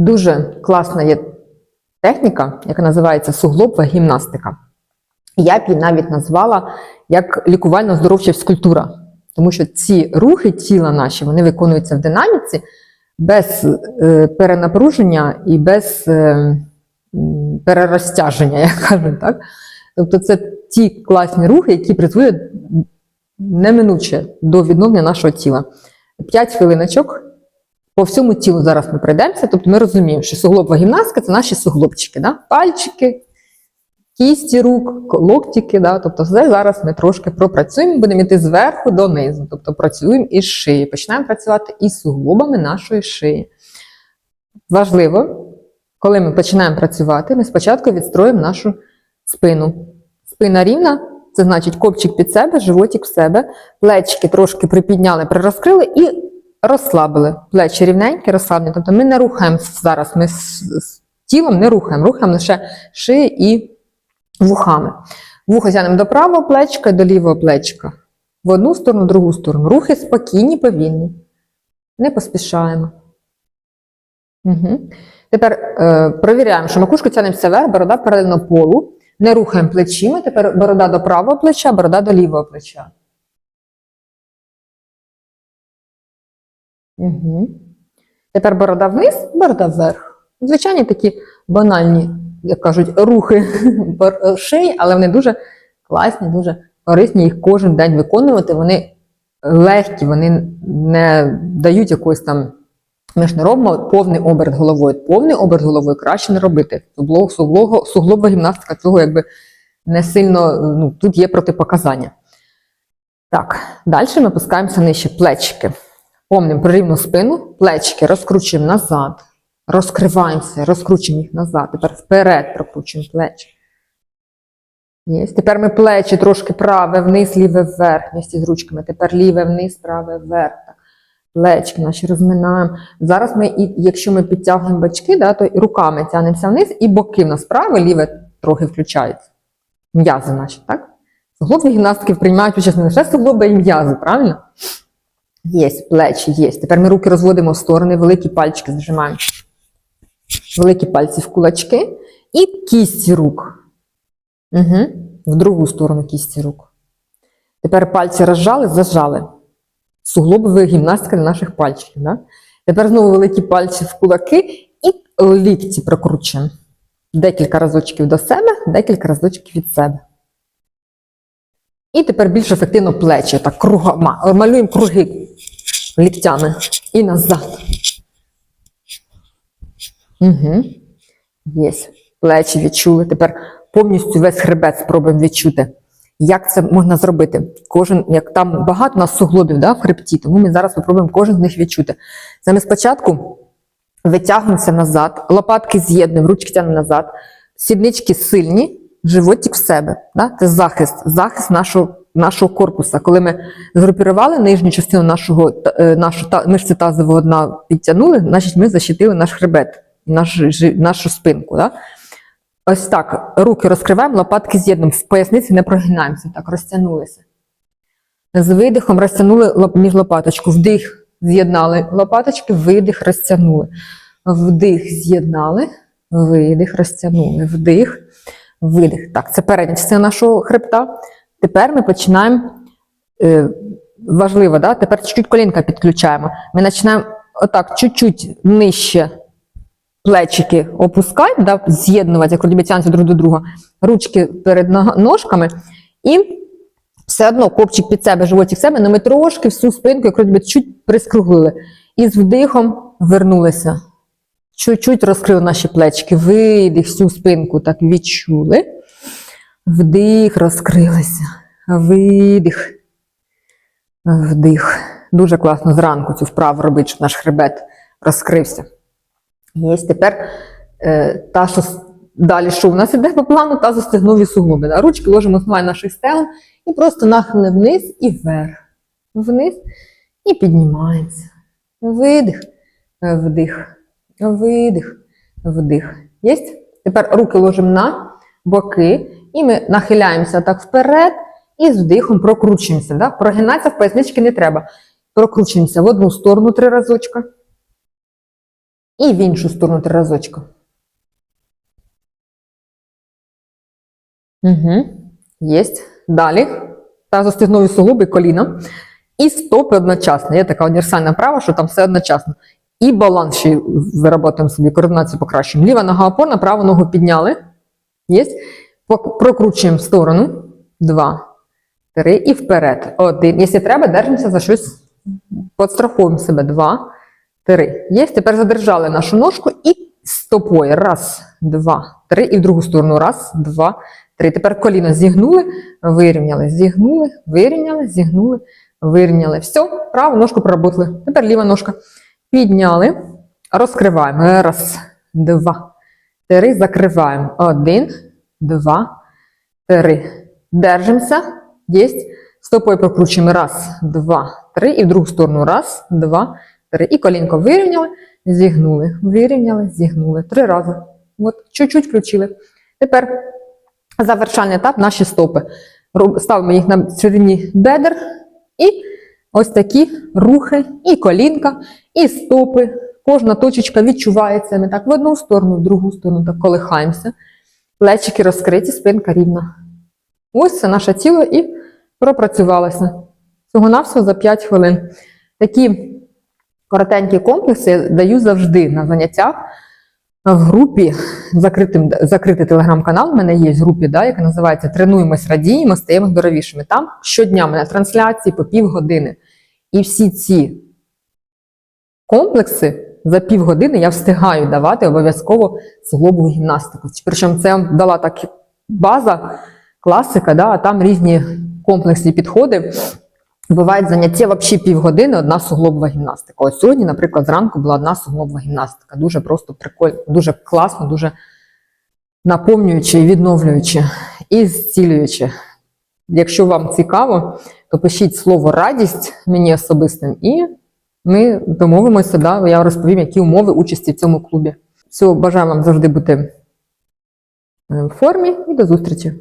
Дуже класна є техніка, яка називається суглобова гімнастика. Я б її навіть назвала як лікувально-здоровча фізкультура. Тому що ці рухи тіла наші вони виконуються в динаміці без е, перенапруження і без е, перерозтяження, як кажуть. Так? Тобто це ті класні рухи, які призводять неминуче до відновлення нашого тіла. П'ять хвилиночок по всьому тілу зараз ми пройдемося. Тобто ми розуміємо, що суглобова гімнастика це наші суглобчики, да? пальчики, кісті рук, локтики. Да? Тобто все зараз ми трошки пропрацюємо, будемо йти зверху донизу. Тобто працюємо із шиї. Починаємо працювати із суглобами нашої шиї. Важливо, коли ми починаємо працювати, ми спочатку відстроїмо нашу спину. Спина рівна, це значить копчик під себе, животик в себе, плечики трошки припідняли, прирозкрили і розслабили. Плечі рівненькі, розслаблені. Тобто ми не рухаємо зараз, ми з, тілом не рухаємо, рухаємо лише шиї і вухами. Вухо тянемо до правого плечка і до лівого плечка. В одну сторону, в другу сторону. Рухи спокійні, повільні. Не поспішаємо. Угу. Тепер е, провіряємо, що макушку тянемося вверх, борода паралельно полу. Не рухаємо плечима. Тепер борода до правого плеча, борода до лівого плеча. Угу. Тепер борода вниз, борода вверх. Звичайні такі банальні, як кажуть, рухи шиї, але вони дуже класні, дуже корисні. Їх кожен день виконувати. Вони легкі, вони не дають якоїсь там. Ми ж не робимо повний оберт головою. Повний оберт головою краще не робити. Сугло- суглого- Суглобова гімнастика цього якби не сильно. Ну, тут є протипоказання. Так, далі ми опускаємося нижче плечики. Помним про рівну спину, плечики розкручуємо назад, розкриваємося, розкручуємо їх назад. Тепер вперед прокручуємо плечі. Є. Тепер ми плечі трошки праве вниз, ліве вверх, місці з ручками. Тепер ліве вниз, праве вверх. Плечки наші розминаємо. Зараз ми, якщо ми підтягуємо бачки, да, то руками тягнемося вниз, і боки в нас праве, ліве трохи включаються. М'язи наші, так? Суглобні гімнастики приймають участь не лише суглоби і м'язи, правильно? Є, плечі, є. Тепер ми руки розводимо в сторони, великі пальчики зажимаємо. Великі пальці в кулачки і кісті рук. Угу. В другу сторону кісті рук. Тепер пальці розжали, зажали. Суглобова гімнастика для наших пальчиків. Да? Тепер знову великі пальці в кулаки і лікті прокручуємо. Декілька разочків до себе, декілька разочків від себе. І тепер більш ефективно плечі. Так, кругома. Малюємо круги ліктями. І назад. Угу. Є. Плечі відчули. Тепер повністю весь хребет спробуємо відчути. Як це можна зробити? Кожен, як там багато у нас суглобів да, в хребті, тому ми зараз спробуємо кожен з них відчути. Ми спочатку витягнемося назад, лопатки з'єднуємо, ручки тягнемо назад, сіднички сильні, животик в себе. Да? Це захист, захист нашого, нашого корпуса. Коли ми згрупірували нижню частину нашого, е, нашу мишці тазового дна підтягнули, значить ми защитили наш хребет, наш, нашу спинку. Да? Ось так, руки розкриваємо, лопатки з'єднуємо, в поясниці не прогинаємося, так, розтягнулися. З видихом розтягнули між лопаточку, вдих, з'єднали лопаточки, видих, розтягнули. Вдих, з'єднали, видих, розтягнули, вдих, видих. Так, це передня частина нашого хребта. Тепер ми починаємо, е, важливо, да? тепер чуть-чуть колінка підключаємо. Ми починаємо отак, чуть-чуть нижче плечики опускати, да, з'єднувати, як родібетянці друг до друга, ручки перед ножками, і все одно копчик під себе, животик себе, але ми трошки всю спинку, як родібет, чуть прискруглили. І з вдихом вернулися. Чуть-чуть розкрили наші плечки, видих, всю спинку так відчули. Вдих, розкрилися. Видих. Вдих. Дуже класно зранку цю вправу робити, щоб наш хребет розкрився. Є тепер е, та, що далі, що у нас іде по плану, та застегнові суглоби. Да? Ручки ложимо основання наших стегон і просто нахили вниз і вверх. Вниз і піднімаємося. Видих, вдих, видих, вдих. Є? Тепер руки ложимо на боки, і ми нахиляємося так вперед і з вдихом прокручуємося. Да? Прогинатися в пояснички не треба. Прокручуємося в одну сторону три разочка. І в іншу сторону три разочка. Угу. Єсть. Далі. Тазостегнові суглоби, коліна. І стопи одночасно. Є така універсальна права, що там все одночасно. І баланс ще й виработаємо собі, координацію покращуємо. Ліва нога опорна, праву ногу підняли. Єсть. Прокручуємо в сторону. Два, три і вперед. Один. Якщо треба, держимося за щось, підстрахуємо себе. Два, три. Є. Тепер задержали нашу ножку і стопою. Раз, два, три. І в другу сторону. Раз, два, три. Тепер коліно зігнули, вирівняли, зігнули, вирівняли, зігнули, вирівняли. Все, праву ножку проработали. Тепер ліва ножка. Підняли, розкриваємо. Раз, два, три. Закриваємо. Один, два, три. Держимося. Єсть. Стопою прокручуємо. Раз, два, три. І в другу сторону. Раз, два, три. І колінко вирівняли, зігнули, вирівняли, зігнули. Три рази. От, чуть-чуть включили. Тепер завершальний етап наші стопи. Ставимо їх на середині бедер і ось такі рухи, і колінка, і стопи. Кожна точечка відчувається. Ми так в одну сторону, в другу сторону так колихаємося. Плечики розкриті, спинка рівна. Ось це наше тіло і пропрацювалося. Всього навсього за 5 хвилин. Такі коротенькі комплекси я даю завжди на заняттях в групі, закритим, закритий телеграм-канал в мене є в групі, да, яка називається Тренуємось, радіємо, стаємо здоровішими. Там щодня в мене трансляції по півгодини. І всі ці комплекси за півгодини я встигаю давати обов'язково суглобову гімнастику. Причому це дала так база, класика, да, а там різні комплексні підходи. Бувають заняття взагалі півгодини, одна суглобова гімнастика. Ось сьогодні, наприклад, зранку була одна суглобова гімнастика. Дуже просто прикольно, дуже класно, дуже наповнююче і відновлююче і зцілююче. Якщо вам цікаво, то пишіть слово радість мені особистим, і ми домовимося, да, я розповім, які умови участі в цьому клубі. Всього бажаю вам завжди бути е, в формі і до зустрічі!